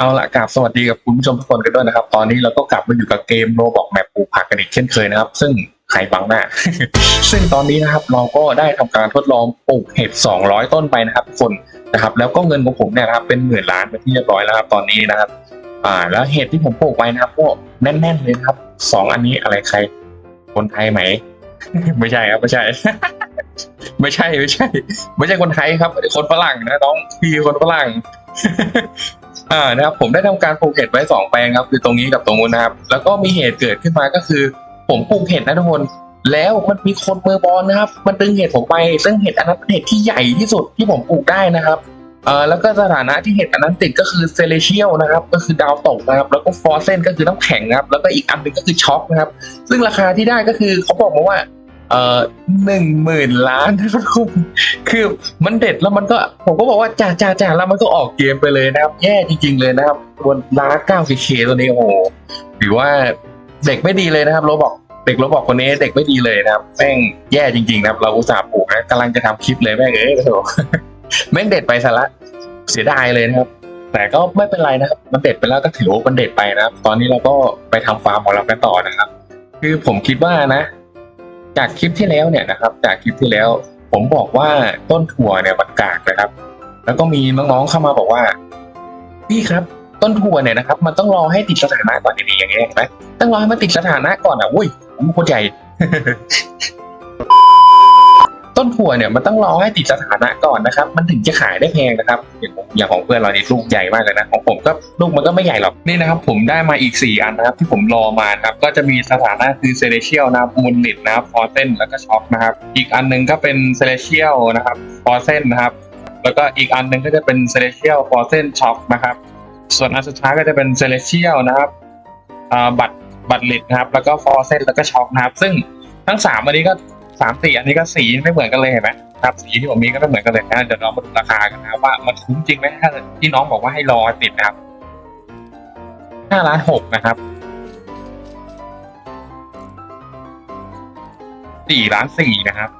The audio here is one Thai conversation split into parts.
เอาละกราบสวัสดีกับคุณผู้ชมทุกคนกันด้วยนะครับ ตอนนี้เราก็กลับมาอยู่กับเกมโรบอกแมปปลูกผักกันอีกเช่นเคยนะครับ ซึ่งใครบังหน้า ซึ่งตอนนี้นะครับเราก็ได้ทำการทดลองปลูกเห็ด 200 ต้นไปนะครับทุกคนนะครับ แล้วก็เงินของผมเนี่ยนะครับเป็นหมื่นล้านไปนที่เรียบร้อยแล้วครับตอนนี้นะครับ อ่า แล้วเห็ดที่ผมปลูกไว้นะครับก็แน่นๆเลยนะครับสองอันนี้อะไรใคร คนไทยไหม ไม่ใช่ครับไม่ใช่ ไม่ใช่ไม่ใช่ ไม่ใช่คนไทยครับ คนฝรั่งนะน้องพี่คนฝรั่ง อ่านะครับผมได้ทำการปลูกเห็ดไว้สองแปลงครับ คือตรงนี้กับตรงนู้นนะครับ แล้วก็มีเหตุเกิดขึ้นมาก็คือ ผมปลูกเห็ดนะทุกคน แล้วมันมีคนมือบอลนะครับ มันดึงเห็ดผมไป ซึ่งเห็ดอันนั้นเป็นเห็ดที่ใหญ่ที่สุดที่ผมปลูกได้นะครับเอ่อแล้วก็สถานะที่เห็ดอันนั้นติดก็คือเซเลเชียลนะครับ ก็คือดาวตกนะครับ แล้วก็ฟอร์เซนก็คือน้ำแข็งนะครับ แล้วก็อีกอันหนึ่งก็คือช็อกนะครับ ซึ่งราคาที่ได้ก็คือเขาบอกมาว่า เอ่อหนึ่งหมื่นล้านนะครับทุกคนคือมันเด็ดแล้วมันก็ผมก็บอกว่าจ่าจ่าจ่าแล้วมันก็ออกเกมไปเลยนะครับ แย่จริง ๆเลยนะครับบนล้านเก้าสิเคตัวนี้โอ้โหถือว่าเด็กไม่ดีเลยนะครับโรบอกเด็กโรบอกคนนี้เด็กไม่ดีเลยนะครับแม่งแย่จริงๆนะครับเราอุตส่าห์ปลูกนะกำลังจะทำคลิปเลยแม่งเอ้ยโอ้แม่งเด็ดไปซะละเสียดายเลยนะครับ แต่ก็ไม่เป็นไรนะครับ มันเด็ดไปแล้วก็ถือว่ามันเด็ดไปนะครับ ตอนนี้เราก็ไปทำฟาร์มของเรากันต่อนะครับ คือผมคิดว่านะ จากคลิปที่แล้วเนี่ยนะครับ จากคลิปที่แล้ว ผมบอกว่าต้นถั่วเนี่ยมันกากนะครับ แล้วก็มีน้องๆเข้ามาบอกว่าพี่ครับต้นถั่วเนี่ยนะครับ มันต้องรอให้ติดสถานะก่อนดีๆอย่างเงี้ยเห็นไหมต้องรอให้มันติดสถานะก่อนอะอุ้ยผมโคตรใหญ่ ต้นถั่วเนี่ยมันต้องรอให้ติดสถานะก่อนนะครับ มันถึงจะขายได้แพงนะครับอย่างของอย่างของเพื่อนเราเนี่ยลูกใหญ่มากเลยนะของผมก็ลูกมันก็ไม่ใหญ่หรอกนี่นะครับ ผมได้มาอีกสี่อันนะครับ ที่ผมรอมาครับก็จะมีสถานะคือเซเลเชียลนะครับมูลลิดนะครับฟอร์เซนแล้วก็ช็อคนะครับ อีกอันหนึงก็เป็นเซเลเชียลนะครับฟอร์เซนนะครับ แล้วก็อีกอันหนึงก็จะเป็นเซเลเชียลฟอร์เซนช็อคนะครับ ส่วนอันสุดท้ายก็จะเป็นเซเลเชียลนะครับอ่าบัตรบัตรลิดนะครับ แล้วก็ฟอร์เซนแล้วก็ช็อคนะครับ ซึ่งทั้งสามอันนี้ก็ สามสี่อันนี้ก็สีไม่เหมือนกันเลยเห็นไหมครับสีที่ผมมีก็ไม่เหมือนกันเลยนะเดี๋ยวเรามาดูราคากันนะว่ามันคุ้มจริงไหมถ้าที่น้องบอกว่าให้รอติดนะครับห้าล้านหกนะครับสี่ล้านสี่นะครับ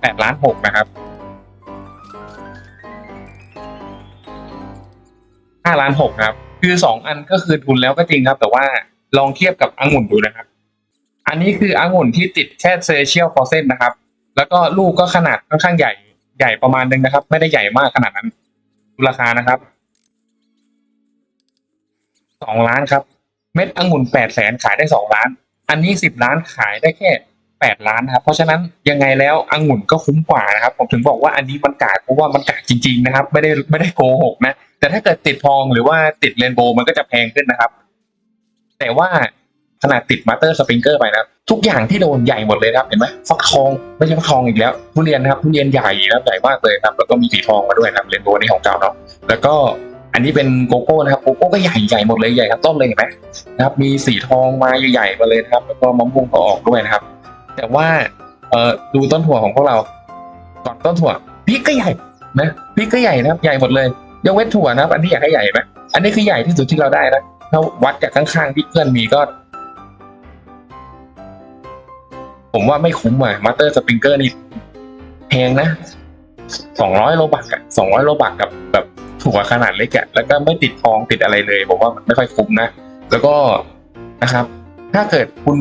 แปดล้านหกนะครับห้าล้านหกครับ คือสองอันก็คือทุนแล้วก็จริงครับ แต่ว่า ลองเทียบกับองุ่นดูนะครับ อันนี้คือองุ่นที่ติดแค่เซเชียลฟอร์เซนนะครับ แล้วก็ลูกก็ขนาดค่อนข้างใหญ่ใหญ่ประมาณนึงนะครับ ไม่ได้ใหญ่มากขนาดนั้นดูราคานะครับสองล้านครับ เม็ดองุ่นแปดแสนขายได้สองล้าน อันนี้สิบล้านขายได้แค่แปดล้านนะครับ เพราะฉะนั้นยังไงแล้วองุ่นก็คุ้มกว่านะครับ ผมถึงบอกว่าอันนี้มันกากเพราะว่ามันกากจริง ๆ นะครับ ไม่ได้ไม่ได้โกหกนะ แต่ถ้าเกิดติดทองหรือว่าติดเรนโบว์มันก็จะแพงขึ้นนะครับ แต่ว่าขนาดติดมาสเตอร์สปริงเกอร์ไปนะทุกอย่างที่โดนใหญ่หมดเลยครับเห็นไหมฟักทองไม่ใช่ฟักทองอีกแล้วทุเรียนนะครับทุเรียนใหญ่ครับใหญ่มากเลยครับแล้วก็มีสีทองมาด้วยนะครับเรนโบว์นี่ของเก่าเนาะแล้วก็อันนี้เป็นโกโก้นะครับโกโก้ก็ใหญ่ใหญ่หมดเลยใหญ่ครับต้นเลยเห็นไหมนะครับมีสีทองมาใหญ่ๆมาเลยนะครับแล้วก็มะม่วงก็ออกด้วยนะครับ แต่ว่าเอ่อดูต้นถั่วของพวกเราก่อนต้นถั่วพริกก็ใหญ่นะพริกก็ใหญ่นะครับใหญ่หมดเลยยกเว้นถั่วนะครับ อันที่อยากให้ใหญ่ไหมอันนี้คือใหญ่ที่สุดที่เราได้นะ ถ้าวัดจากข้างๆที่เพื่อนมีก็ ผมว่าไม่คุ้มอะมาสเตอร์สปริงเกอร์นี่แพงนะสองร้อยโลบักอะสองร้อยโลบักกับแบบถั่วขนาดเล็กอะแล้วก็ไม่ติดทองติดอะไรเลยผมว่ามันไม่ค่อยคุ้มนะ แล้วก็นะครับ ถ้าเกิดคุณ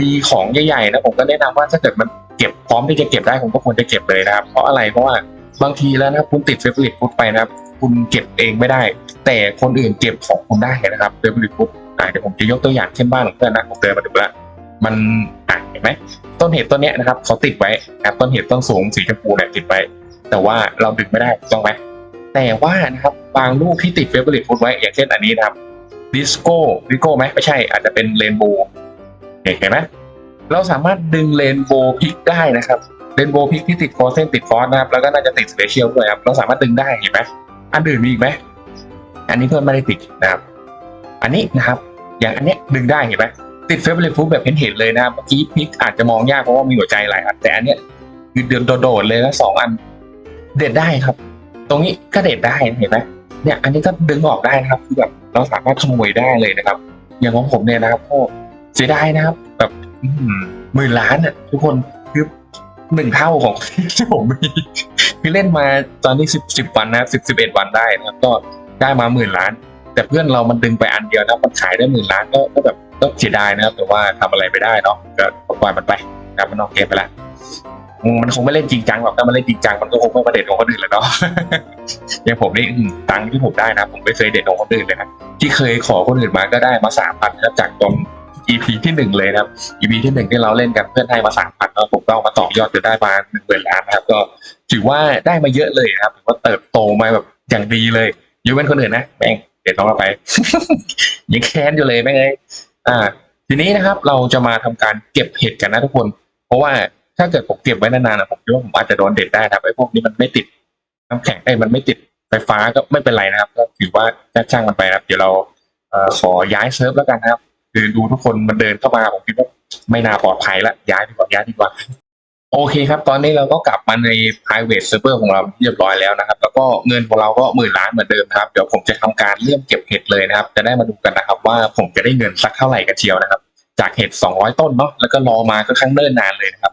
มีของใหญ่ๆนะผมก็แนะนำว่าถ้าเกิดมันเก็บพร้อมที่จะเก็บได้ผมก็ควรจะเก็บเลยนะครับ เพราะอะไรเพราะว่าบางทีแล้วนะคุณติดเฟเวอร์ลิตฟุตไปนะครับ คุณเก็บเองไม่ได้ แต่คนอื่นเก็บของคุณได้นะครับเฟเวอร์ลิตฟุตอ่าเดี๋ยวผมจะยกตัวอย่างเช่นบ้านของเพื่อนนะผมเดินมาดูล้วมันอะเห็นไหมต้นเหตุต้นเนี้ยนะครับเขาติดไว้นะครับต้นเหตุต้นสูงสีชมพูเนี่ยติดไว้แต่ว่าเราดึงไม่ได้ต้องไหมแต่ว่านะครับบางลูกที่ติดเฟเวอร์ลิฟุตไว้อย่างเช่นอันนี้นะครับดิสโก้ดิสโก้ไหมไม่ใช่อาจจะเป็นเรนโบว์เห็นไหมเราสามารถดึงเรนโบว์พิกได้นะครับเรนโบว์พิกที่ติดฟอร์เซนติดฟอสนะครับแล้วก็น่าจะติดสเปเชียลด้วยครับเราสามารถดึงได้เห็นไหมอันอื่นมีอีกไหม อันนี้เพื่อนไม่ได้ติดนะครับ อันนี้นะครับ อย่างอันเนี้ยดึงได้เห็นไหมติดเฟเวอร์ลิฟูดแบบเห็นเห็นเลยนะครับเมื่อกี้พิกอาจจะมองยากเพราะว่ามีหัวใจหลายอันแต่อันเนี้ยคือเดินโดดเลยนะสองอัน เด็ดได้ครับ ตรงนี้ก็เด็ดได้เห็นไหมเนี่ย อันนี้ก็ดึงออกได้นะครับคือแบบเราสามารถขโมยได้เลยนะครับ อย่างของผมเนี่ยนะครับโอ้เสียดายนะครับ แบบหมื่นล้านอะทุกคนคือหนึ่งเท่าของที่ผมมีคือเล่นมาตอนนี้สิบสิบวันนะสิบสิบเอ็ดวันได้นะครับก็ ได้มาหมื่นล้าน แต่เพื่อนเรามันดึงไปอันเดียวนะมันขายได้หมื่นล้านก็ก็แบบก็เสียดายนะครับแต่ว่าทำอะไรไม่ได้เนาะก็ปล่อยมันไปนะมันนอกเกมไปแล้วมันคงไม่เล่นจริงจังหรอกถ้ามันเล่นจริงจังมันก็คงไม่ประเด็นของคนอื่นแล้วเนาะอย่างผมนี่ตังค์ที่ผมได้นะ ผมไม่เคยเด็ดของคนอื่นเลยนะที่เคยขอคนอื่นมาก็ได้มาสามพันนะจากตรง EP ที่หนึ่งเลยนะครับ EP ที่หนึ่งที่เราเล่นกันเพื่อนให้มาสามพันแล้วผมก็เอามาต่อยอดจนได้มาหนึ่งหมื่นล้านนะครับ ก็ถือว่าได้มาเยอะเลยนะครับถือว่าเติบโตมาแบบอย่างดีเลย ยกเว้นคนอื่นนะแม่งเด็ดน้องเราไป ยังแค้นอยู่เลยแม่งเอ้ยอ่า ทีนี้นะครับเราจะมาทำการเก็บเห็ดกันนะทุกคน เพราะว่าถ้าเกิดผมเก็บไว้นานๆนะผมคิดว่าผมอาจจะโดนเด็ดได้นะครับไอ้พวกนี้มันไม่ติดน้ำแข็งไอ้มันไม่ติดไฟฟ้าก็ไม่เป็นไรนะครับ ก็ถือว่าช่างมันไปนะครับ เดี๋ยวเราเอ่อขอย้ายเซิร์ฟแล้วกันนะครับคือดูทุกคนมันเดินเข้ามาผมคิดว่าไม่น่าปลอดภัยละย้ายดีกว่าย้ายดีกว่า โอเคครับ ตอนนี้เราก็กลับมาใน private server ของเราเรียบร้อยแล้วนะครับ แล้วก็เงินของเราก็หมื่นล้านเหมือนเดิมครับ เดี๋ยวผมจะทำการเริ่มเก็บเห็ดเลยนะครับ จะได้มาดูกันนะครับว่าผมจะได้เงินสักเท่าไหร่กันเชียวนะครับ จากเห็ด200 ต้นเนาะ แล้วก็รอมาก็ครั้งเนิ่นนานเลยนะครับ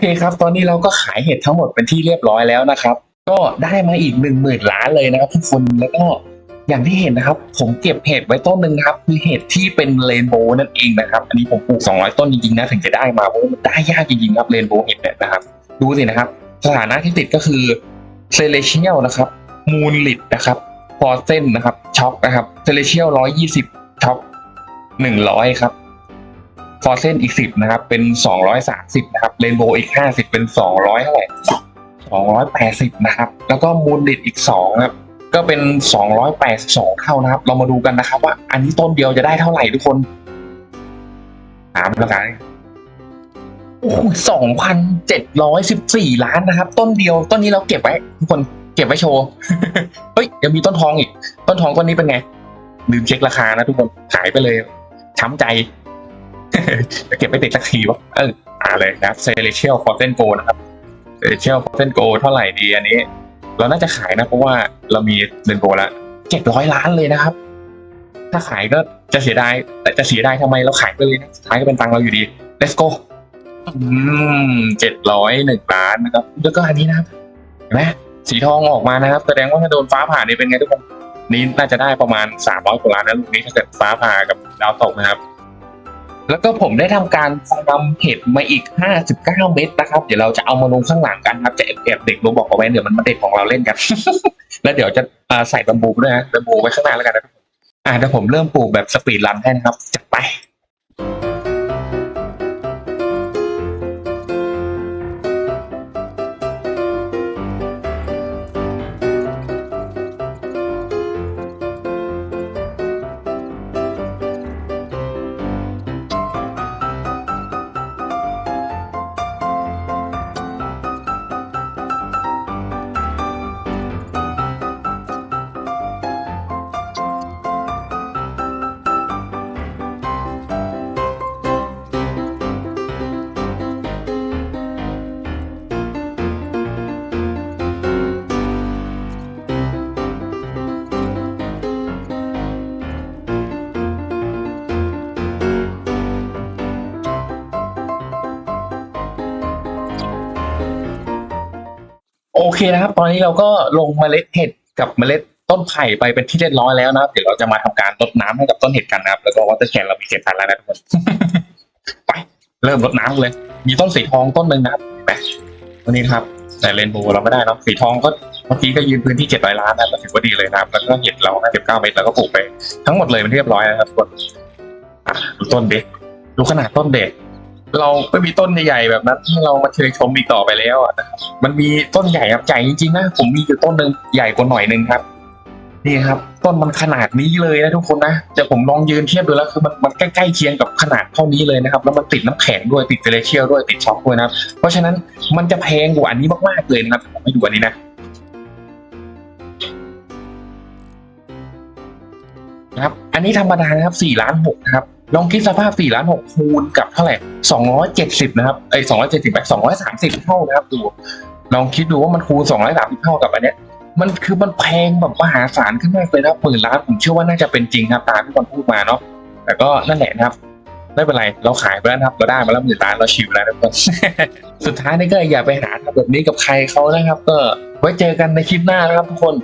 เคครับ ตอนนี้เราก็ขายเห็ดทั้งหมดเป็นที่เรียบร้อยแล้วนะครับ ก็ได้มาอีกหนึ่งหมื่นล้านเลยนะครับ ทุกคนแล้วก็อย่างที่เห็นนะครับ ผมเก็บเห็ดไว้ต้นหนึ่งครับคือเห็ดที่เป็นเรนโบว์นั่นเองนะครับ อันนี้ผมปลูก 200 ต้นจริงๆนะถึงจะได้มาเพราะมันได้ยากจริงๆครับเรนโบว์เห็ดเนี่ยนะครับ ดูสินะครับ สถานะที่ติดก็คือเซเลเชียลนะครับมูนลิดนะครับฟอร์เซนนะครับช็อกนะครับเซเลเชียลร้อยยี่สิบช็อกหนึ่งร้อยครับ ฟอร์เซนอีกสิบนะครับ เป็นสองร้อยสามสิบนะครับเรนโบว์อีกห้าสิบเป็นสองร้อยเท่าไหร่สองร้อยแปดสิบนะครับ แล้วก็มูลดิดอีกสองครับ ก็เป็นสองร้อยแปดสองเท่านะครับ เรามาดูกันนะครับ ว่าอันนี้ต้นเดียวจะได้เท่าไหร่ทุกคนถามแล้วกันโอ้สองพันเจ็ดร้อยสิบสี่ล้านนะครับ ต้นเดียวต้นนี้เราเก็บไว้ ทุกคนเก็บไว้โชว์ เฮ้ยยังมีต้นทองอีก ต้นทองต้นนี้เป็นไงลืมเช็คราคานะทุกคนขายไปเลยช้ำใจ จะเก็บไม่ติดสักทีวะเอออ่าเลยนะครับเซเลเชียลฟอร์เซนโกนะครับเซเลเชียลฟอร์เซนโกเท่าไหร่ดีอันนี้ เราน่าจะขายนะ เพราะว่าเรามีเรนโบแล้วเจ็ดร้อยล้านเลยนะครับ ถ้าขายก็จะเสียดายแต่จะเสียดายทำไมเราขายไปเลยนะสุดท้ายก็เป็นตังค์เราอยู่ดี let's go อืมเจ็ดร้อยหนึ่งล้านนะครับ แล้วก็อันนี้นะครับเห็นไหมสีทองออกมานะครับ แสดงว่าถ้าโดนฟ้าผ่านี่เป็นไงทุกคนนี่น่าจะได้ประมาณสามร้อยกว่าล้านนะลูกนี้ถ้าเกิดฟ้าผ่ากับดาวตกนะครับ แล้วก็ผมได้ทำการนำเห็ดมาอีก 59 เม็ดนะครับ เดี๋ยวเราจะเอามาลงข้างหลังกันครับ จะแอบเด็กโรบอกเอาไว้เดี๋ยวมันมาเด็กของเราเล่นกัน แล้วเดี๋ยวจะใส่บัมบูด้วยนะบัมบูไว้ข้างหน้าแล้วกันนะครับอ่าเดี๋ยวผมเริ่มปลูกแบบสปีดรันให้นะครับจาก เคนะครับ ตอนนี้เราก็ลงเมล็ดเห็ดกับเมล็ดต้นไผ่ไปเป็นที่เรียบร้อยแล้วนะครับ เดี๋ยวเราจะมาทำการรดน้ำให้กับต้นเห็ดกันนะครับ แล้วก็วัตเตอร์แคนเรามีเจ็ดพันแล้วนะทุกคนไปเริ่มรดน้ำเลย มีต้นสีทองต้นหนึ่งนะครับเห็นไหมตัวนี้ครับ แต่เรนโบว์เราไม่ได้นะสีทองก็เมื่อกี้ก็ยืนพื้นที่เจ็ดร้อยล้านนะถือว่าดีเลยนะครับ แล้วก็เห็ดเราห้าสิบเก้าเมตรแล้วก็ปลูกไป ทั้งหมดเลยเป็นที่เรียบร้อยแล้วครับทุกคนดูต้นเด็กดูขนาดต้นเด็ก เราไม่มีต้นใหญ่ๆแบบนั้นให้เรามาเชยชมอีกต่อไปแล้วอะนะครับมันมีต้นใหญ่ครับใหญ่จริงๆนะผมมีอยู่ต้นหนึ่งใหญ่กว่าหน่อยหนึ่งครับ นี่ครับ ต้นมันขนาดนี้เลยนะทุกคนนะจะผมลองยืนเทียบดูแล้วคือมันมันใกล้ๆเคียงกับขนาดเท่านี้เลยนะครับ แล้วมันติดน้ำแข็งด้วยติดเกลเชียลด้วยติดช็อคด้วยนะครับเพราะฉะนั้นมันจะแพงกว่าอันนี้มากๆเลยนะครับผมให้ดูอันนี้นะครับ อันนี้ธรรมดานะครับ4ล้าน6นะครับ ลองคิดสภาพ4ล้าน6คูณกับเท่าไหร่270 นะครับไอ้270แบบ230 เท่านะครับดู ลองคิดดูว่ามันคูณ230เท่ากับอันเนี้ยมันคือมันแพงแบบมหาศาลขึ้นมากเลยนะหมื่นล้านผมเชื่อว่าน่าจะเป็นจริงครับตามที่คนพูดมาเนาะแต่ก็นั่นแหละนะครับไม่เป็นไรเราขายไปแล้วนะครับ เราได้มาแล้วหมื่นล้านเราชิวแล้วทุกคนสุดท้ายนี่ก็อย่าไปหาทำแบบนี้กับใครเขานะครับ ก็ไว้เจอกันในคลิปหน้านะครับทุกคน